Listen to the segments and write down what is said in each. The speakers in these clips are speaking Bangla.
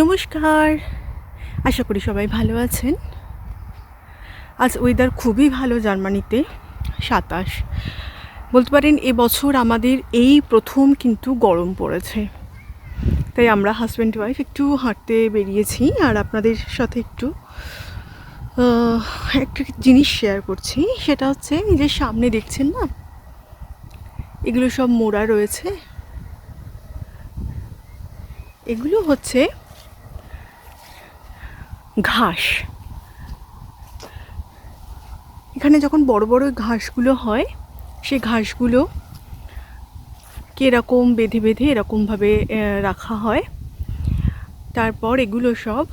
নমস্কার। আশা করি সবাই ভালো আছেন। আজ ওয়েদার খুবই ভালো জার্মানিতে, সাতাশ। বলতে পারেন এবছর আমাদের এই প্রথম কিন্তু গরম পড়েছে। তাই আমরা হাজব্যান্ড ওয়াইফ একটু হাঁটতে বেরিয়েছি আর আপনাদের সাথে একটু একটা জিনিস শেয়ার করছি। সেটা হচ্ছে নিজের সামনে দেখছেন না? এগুলো সব মোড়া রয়েছে। এগুলো হচ্ছে ঘাস। এখানে যখন বড় বড় ঘাসগুলো হয়, সেই ঘাসগুলো এরকম বেঁধে বেঁধে এরকমভাবে রাখা হয়। তারপর এগুলো সব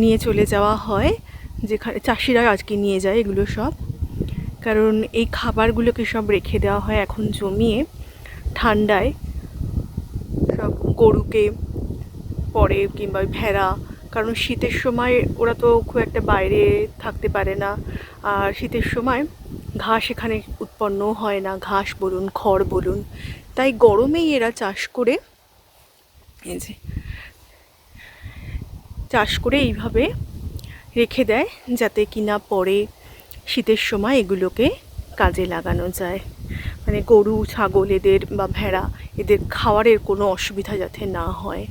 নিয়ে চলে যাওয়া হয়। যেখানে চাষিরা আজকে নিয়ে যায় এগুলো সব। কারণ এই খাবারগুলোকে সব রেখে দেওয়া হয় এখন জমিয়ে। ঠান্ডায় সব গরুকে পরে কিংবা ভেড়া, কারণ শীতের সময় ওরা তো খুব একটা বাইরে থাকতে পারে না। আর শীতের সময় ঘাস এখানে উৎপন্ন হয় না, ঘাস বলুন, খড় বলুন। তাই গরমেই এরা চাষ করে, এই যে, চাষ করে এইভাবে রেখে দেয়, যাতে কিনা পরে শীতের সময় এগুলোকে কাজে লাগানো যায়। মানে গরু, ছাগল এদের বা ভেড়া, এদের খাওয়ারের কোনো অসুবিধা যাতে না হয়।